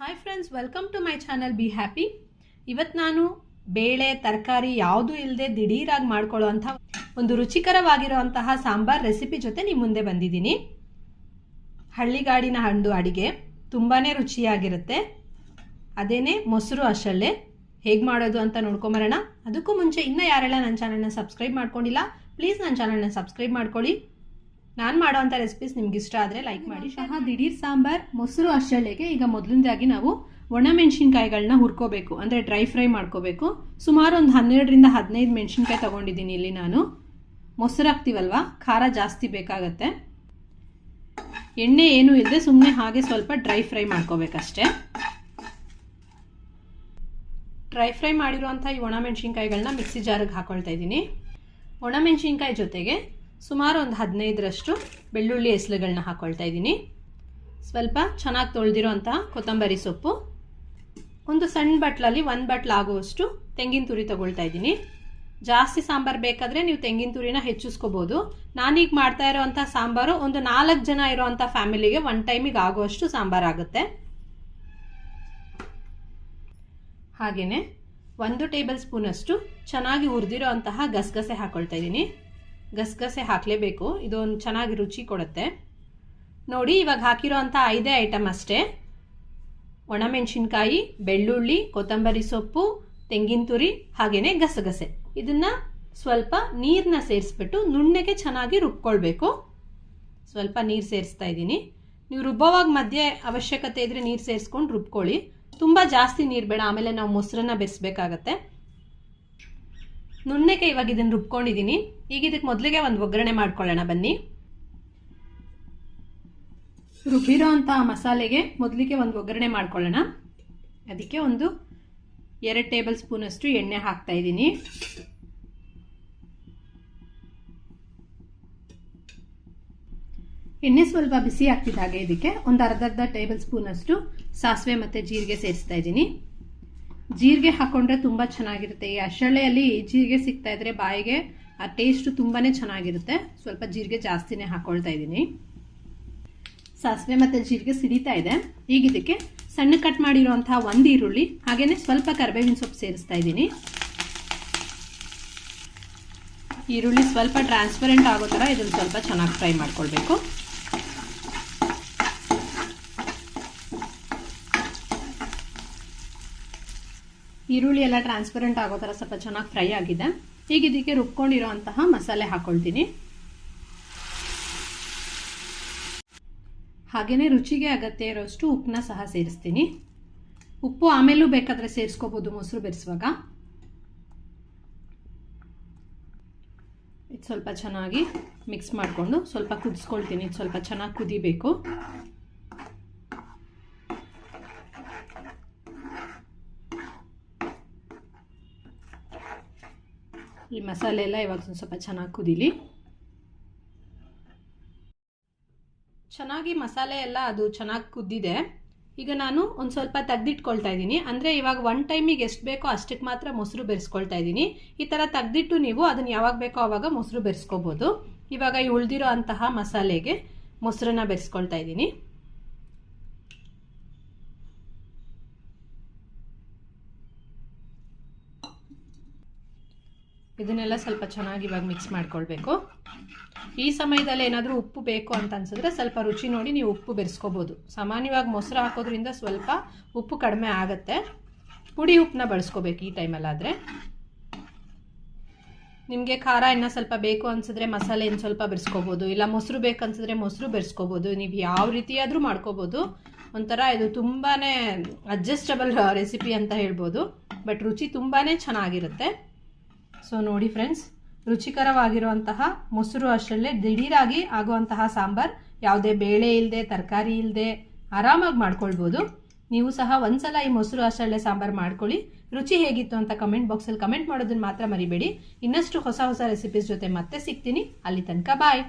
Hi friends welcome to my channel be happy ಇವತ್ತು ನಾನು ಬೇಳೆ, ತರಕಾರಿ ಯಾವುದೂ ಇಲ್ಲದೆ ದಿಢೀರಾಗಿ ಮಾಡ್ಕೊಳ್ಳೋ ಒಂದು ರುಚಿಕರವಾಗಿರುವಂತಹ ಸಾಂಬಾರ್ ರೆಸಿಪಿ ಜೊತೆ ನಿಮ್ಮ ಮುಂದೆ ಬಂದಿದ್ದೀನಿ. ಹಳ್ಳಿಗಾಡಿನ ಹಣ್ಣು ಅಡಿಗೆ ತುಂಬಾ ರುಚಿಯಾಗಿರುತ್ತೆ. ಅದೇನೇ ಮೊಸರು ಅಷ್ಟಲ್ಲೇ ಹೇಗೆ ಮಾಡೋದು ಅಂತ ನೋಡ್ಕೊಂಬರೋಣ. ಅದಕ್ಕೂ ಮುಂಚೆ ಇನ್ನೂ ಯಾರೆಲ್ಲ ನನ್ನ ಚಾನಲ್ನ ಸಬ್ಸ್ಕ್ರೈಬ್ ಮಾಡ್ಕೊಂಡಿಲ್ಲ ಪ್ಲೀಸ್ ನನ್ನ ಚಾನಲ್ನ ಸಬ್ಸ್ಕ್ರೈಬ್ ಮಾಡ್ಕೊಳ್ಳಿ. ನಾನು ಮಾಡೋವಂಥ ರೆಸಿಪೀಸ್ ನಿಮ್ಗೆ ಇಷ್ಟ ಆದರೆ ಲೈಕ್ ಮಾಡಿ ಸಹ ದಿಢೀರ್ ಸಾಂಬಾರ್ ಮೊಸರು ಅಷ್ಟಳೆಗೆ ಈಗ ಮೊದಲನೇದಾಗಿ ನಾವು ಒಣಮೆಣಸಿನ್ಕಾಯಿಗಳನ್ನ ಹುರ್ಕೋಬೇಕು ಅಂದರೆ ಡ್ರೈ ಫ್ರೈ ಮಾಡ್ಕೋಬೇಕು. ಸುಮಾರು ಒಂದು ಹನ್ನೆರಡರಿಂದ ಹದಿನೈದು ಮೆಣಸಿನ್ಕಾಯಿ ತೊಗೊಂಡಿದ್ದೀನಿ ಇಲ್ಲಿ ನಾನು. ಮೊಸರು ಹಾಕ್ತೀವಲ್ವ? ಖಾರ ಜಾಸ್ತಿ ಬೇಕಾಗತ್ತೆ. ಎಣ್ಣೆ ಏನೂ ಇಲ್ಲದೆ ಸುಮ್ಮನೆ ಹಾಗೆ ಸ್ವಲ್ಪ ಡ್ರೈ ಫ್ರೈ ಮಾಡ್ಕೋಬೇಕಷ್ಟೆ. ಡ್ರೈ ಫ್ರೈ ಮಾಡಿರುವಂಥ ಈ ಒಣಮೆಣಸಿನ್ಕಾಯಿಗಳನ್ನ ಮಿಕ್ಸಿ ಜಾರಿಗೆ ಹಾಕೊಳ್ತಾ ಇದ್ದೀನಿ. ಒಣಮೆಣಸಿನ್ಕಾಯಿ ಜೊತೆಗೆ ಸುಮಾರು ಒಂದು ಹದಿನೈದರಷ್ಟು ಬೆಳ್ಳುಳ್ಳಿ ಹೆಸಲುಗಳನ್ನ ಹಾಕೊಳ್ತಾ ಇದ್ದೀನಿ. ಸ್ವಲ್ಪ ಚೆನ್ನಾಗಿ ತೊಳೆದಿರೋಂಥ ಕೊತ್ತಂಬರಿ ಸೊಪ್ಪು. ಒಂದು ಸಣ್ಣ ಬಟ್ಲಲ್ಲಿ ಒಂದು ಬಟ್ಲು ಆಗುವಷ್ಟು ತೆಂಗಿನ ತುರಿ ತಗೊಳ್ತಾ ಇದ್ದೀನಿ. ಜಾಸ್ತಿ ಸಾಂಬಾರು ಬೇಕಾದರೆ ನೀವು ತೆಂಗಿನ ತುರಿನ ಹೆಚ್ಚಿಸ್ಕೋಬೋದು. ನಾನೀಗ ಮಾಡ್ತಾ ಇರೋವಂಥ ಸಾಂಬಾರು ಒಂದು ನಾಲ್ಕು ಜನ ಇರೋವಂಥ ಫ್ಯಾಮಿಲಿಗೆ ಒನ್ ಟೈಮಿಗೆ ಆಗುವಷ್ಟು ಸಾಂಬಾರು ಆಗುತ್ತೆ. ಹಾಗೆಯೇ ಒಂದು ಟೇಬಲ್ ಸ್ಪೂನಷ್ಟು ಚೆನ್ನಾಗಿ ಹುರಿದಿರೋ ಅಂತಹ ಗಸಗಸೆ ಹಾಕ್ಕೊಳ್ತಾ ಇದ್ದೀನಿ. ಗಸಗಸೆ ಹಾಕಲೇಬೇಕು. ಇದೊಂದು ಚೆನ್ನಾಗಿ ರುಚಿ ಕೊಡುತ್ತೆ. ನೋಡಿ, ಇವಾಗ ಹಾಕಿರೋ ಅಂಥ ಐದೇ ಐಟಮ್ ಅಷ್ಟೇ. ಒಣಮೆಣಸಿನ್ಕಾಯಿ, ಬೆಳ್ಳುಳ್ಳಿ, ಕೊತ್ತಂಬರಿ ಸೊಪ್ಪು, ತೆಂಗಿನ ತುರಿ ಹಾಗೆಯೇ ಗಸಗಸೆ. ಇದನ್ನು ಸ್ವಲ್ಪ ನೀರನ್ನ ಸೇರಿಸ್ಬಿಟ್ಟು ನುಣ್ಣಗೆ ಚೆನ್ನಾಗಿ ರುಬ್ಕೊಳ್ಬೇಕು. ಸ್ವಲ್ಪ ನೀರು ಸೇರಿಸ್ತಾ ಇದ್ದೀನಿ. ನೀವು ರುಬ್ಬೋವಾಗ ಮಧ್ಯೆ ಅವಶ್ಯಕತೆ ಇದ್ದರೆ ನೀರು ಸೇರಿಸ್ಕೊಂಡು ರುಬ್ಕೊಳ್ಳಿ. ತುಂಬ ಜಾಸ್ತಿ ನೀರು ಬೇಡ. ಆಮೇಲೆ ನಾವು ಮೊಸರನ್ನ ಬೆರೆಸ್ಬೇಕಾಗತ್ತೆ. ನುಣ್ಣಗೆ ಇವಾಗ ಇದನ್ನು ರುಬ್ಕೊಂಡಿದ್ದೀನಿ ಈಗ ಇದಕ್ಕೆ ಮೊದಲಿಗೆ ಒಂದು ಒಗ್ಗರಣೆ ಮಾಡ್ಕೊಳ್ಳೋಣ, ಬನ್ನಿ. ರುಬ್ಬಿರೋ ಅಂತಹ ಮಸಾಲೆಗೆ ಮೊದಲಿಗೆ ಒಂದು ಒಗ್ಗರಣೆ ಮಾಡ್ಕೊಳ್ಳೋಣ. ಅದಕ್ಕೆ ಒಂದು ಎರಡು ಟೇಬಲ್ ಸ್ಪೂನಷ್ಟು ಎಣ್ಣೆ ಹಾಕ್ತಾ ಇದ್ದೀನಿ ಎಣ್ಣೆ ಸ್ವಲ್ಪ ಬಿಸಿ ಹಾಗೆ ಇದಕ್ಕೆ ಒಂದು ಅರ್ಧ ಅರ್ಧ ಟೇಬಲ್ ಸ್ಪೂನಷ್ಟು ಸಾಸಿವೆ ಮತ್ತು ಜೀರಿಗೆ ಸೇರಿಸ್ತಾ ಇದ್ದೀನಿ ಜೀರಿಗೆ ಹಾಕೊಂಡ್ರೆ ತುಂಬ ಚೆನ್ನಾಗಿರುತ್ತೆ. ಈ ಅಶಳೆಯಲ್ಲಿ ಜೀರಿಗೆ ಸಿಗ್ತಾ ಇದ್ರೆ ಬಾಯಿಗೆ ಆ ಟೇಸ್ಟ್ ತುಂಬಾ ಚೆನ್ನಾಗಿರುತ್ತೆ. ಸ್ವಲ್ಪ ಜೀರಿಗೆ ಜಾಸ್ತಿನೇ ಹಾಕೊಳ್ತಾ ಇದ್ದೀನಿ. ಸಾಸಿವೆ ಮತ್ತು ಜೀರಿಗೆ ಸಿಡಿತಾ ಇದೆ. ಈಗ ಇದಕ್ಕೆ ಸಣ್ಣ ಕಟ್ ಮಾಡಿರುವಂತಹ ಒಂದು ಈರುಳ್ಳಿ ಹಾಗೆಯೇ ಸ್ವಲ್ಪ ಕರಿಬೇವಿನ ಸೊಪ್ಪು ಸೇರಿಸ್ತಾ ಇದ್ದೀನಿ. ಈರುಳ್ಳಿ ಸ್ವಲ್ಪ ಟ್ರಾನ್ಸ್ಪರೆಂಟ್ ಆಗೋ ಥರ ಇದನ್ನು ಸ್ವಲ್ಪ ಚೆನ್ನಾಗಿ ಫ್ರೈ ಮಾಡ್ಕೊಳ್ಬೇಕು. ಈರುಳ್ಳಿ ಎಲ್ಲ ಟ್ರಾನ್ಸ್ಪರೆಂಟ್ ಆಗೋ ಥರ ಸ್ವಲ್ಪ ಚೆನ್ನಾಗಿ ಫ್ರೈ ಆಗಿದೆ. ಈಗ ಇದಕ್ಕೆ ರುಬ್ಕೊಂಡಿರೋ ಅಂತಹ ಮಸಾಲೆ ಹಾಕೊಳ್ತೀನಿ. ಹಾಗೆಯೇ ರುಚಿಗೆ ಅಗತ್ಯ ಇರೋಷ್ಟು ಉಪ್ಪನ್ನ ಸಹ ಸೇರಿಸ್ತೀನಿ. ಉಪ್ಪು ಆಮೇಲೂ ಬೇಕಾದರೆ ಸೇರಿಸ್ಕೋಬೋದು ಮೊಸರು ಬೆರೆಸುವಾಗ. ಇದು ಸ್ವಲ್ಪ ಚೆನ್ನಾಗಿ ಮಿಕ್ಸ್ ಮಾಡಿಕೊಂಡು ಸ್ವಲ್ಪ ಕುದಿಸ್ಕೊಳ್ತೀನಿ. ಇದು ಸ್ವಲ್ಪ ಚೆನ್ನಾಗಿ ಕುದಿಬೇಕು. ಈ ಮಸಾಲೆ ಎಲ್ಲ ಇವಾಗ ಒಂದು ಸ್ವಲ್ಪ ಚೆನ್ನಾಗಿ ಕುದೀಲಿ. ಚೆನ್ನಾಗಿ ಮಸಾಲೆ ಎಲ್ಲ ಅದು ಚೆನ್ನಾಗಿ ಕುದ್ದಿದೆ. ಈಗ ನಾನು ಒಂದು ಸ್ವಲ್ಪ ತೆಗ್ದಿಟ್ಕೊಳ್ತಾ ಇದ್ದೀನಿ. ಅಂದರೆ ಇವಾಗ ಒನ್ ಟೈಮಿಗೆ ಎಷ್ಟು ಬೇಕೋ ಅಷ್ಟಕ್ಕೆ ಮಾತ್ರ ಮೊಸರು ಬೆರೆಸ್ಕೊಳ್ತಾ ಇದ್ದೀನಿ. ಈ ಥರ ತೆಗ್ದಿಟ್ಟು ನೀವು ಅದನ್ನು ಯಾವಾಗ ಬೇಕೋ ಆವಾಗ ಮೊಸರು ಬೆರೆಸ್ಕೋಬೋದು. ಇವಾಗ ಈ ಉಳಿದಿರೋ ಅಂತಹ ಮಸಾಲೆಗೆ ಮೊಸರನ್ನ ಬೆರೆಸ್ಕೊಳ್ತಾ ಇದ್ದೀನಿ. ಇದನ್ನೆಲ್ಲ ಸ್ವಲ್ಪ ಚೆನ್ನಾಗಿ ಇವಾಗ ಮಿಕ್ಸ್ ಮಾಡ್ಕೊಳ್ಬೇಕು. ಈ ಸಮಯದಲ್ಲಿ ಏನಾದರೂ ಉಪ್ಪು ಬೇಕು ಅಂತ ಅನ್ಸಿದ್ರೆ ಸ್ವಲ್ಪ ರುಚಿ ನೋಡಿ ನೀವು ಉಪ್ಪು ಬೆರೆಸ್ಕೋಬೋದು. ಸಾಮಾನ್ಯವಾಗಿ ಮೊಸರು ಹಾಕೋದ್ರಿಂದ ಸ್ವಲ್ಪ ಉಪ್ಪು ಕಡಿಮೆ ಆಗುತ್ತೆ. ಪುಡಿ ಉಪ್ಪನ್ನ ಬಳಸ್ಕೋಬೇಕು ಈ ಟೈಮಲ್ಲಾದರೆ. ನಿಮಗೆ ಖಾರ ಇನ್ನೂ ಸ್ವಲ್ಪ ಬೇಕು ಅನ್ಸಿದ್ರೆ ಮಸಾಲೆ ಇನ್ನು ಸ್ವಲ್ಪ ಬೆರೆಸ್ಕೋಬೋದು. ಇಲ್ಲ ಮೊಸರು ಬೇಕು ಅನ್ಸಿದ್ರೆ ಮೊಸರು ಬೆರೆಸ್ಕೋಬೋದು. ನೀವು ಯಾವ ರೀತಿಯಾದರೂ ಮಾಡ್ಕೋಬೋದು. ಒಂಥರ ಇದು ತುಂಬಾ ಅಡ್ಜಸ್ಟಬಲ್ ರೆಸಿಪಿ ಅಂತ ಹೇಳ್ಬೋದು. ಬಟ್ ರುಚಿ ತುಂಬಾ ಚೆನ್ನಾಗಿರುತ್ತೆ. ಸೊ ನೋಡಿ ಫ್ರೆಂಡ್ಸ್ ರುಚಿಕರವಾಗಿರುವಂತಹ ಮೊಸರು ಅಷ್ಟರಲ್ಲೇ ದಿಢೀರಾಗಿ ಆಗುವಂತಹ ಸಾಂಬಾರ್. ಯಾವುದೇ ಬೇಳೆ ಇಲ್ಲದೆ ತರಕಾರಿ ಇಲ್ಲದೆ ಆರಾಮಾಗಿ ಮಾಡ್ಕೊಳ್ಬೋದು. ನೀವು ಸಹ ಒಂದ್ಸಲ ಈ ಮೊಸರು ಅಷ್ಟರಲ್ಲೇ ಸಾಂಬಾರ್ ಮಾಡ್ಕೊಳ್ಳಿ. ರುಚಿ ಹೇಗಿತ್ತು ಅಂತ ಕಮೆಂಟ್ ಬಾಕ್ಸಲ್ಲಿ ಕಮೆಂಟ್ ಮಾಡೋದನ್ನು ಮಾತ್ರ ಮರಿಬೇಡಿ. ಇನ್ನಷ್ಟು ಹೊಸ ಹೊಸ ರೆಸಿಪೀಸ್ ಜೊತೆ ಮತ್ತೆ ಸಿಗ್ತೀನಿ. ಅಲ್ಲಿ ತನಕ ಬಾಯ್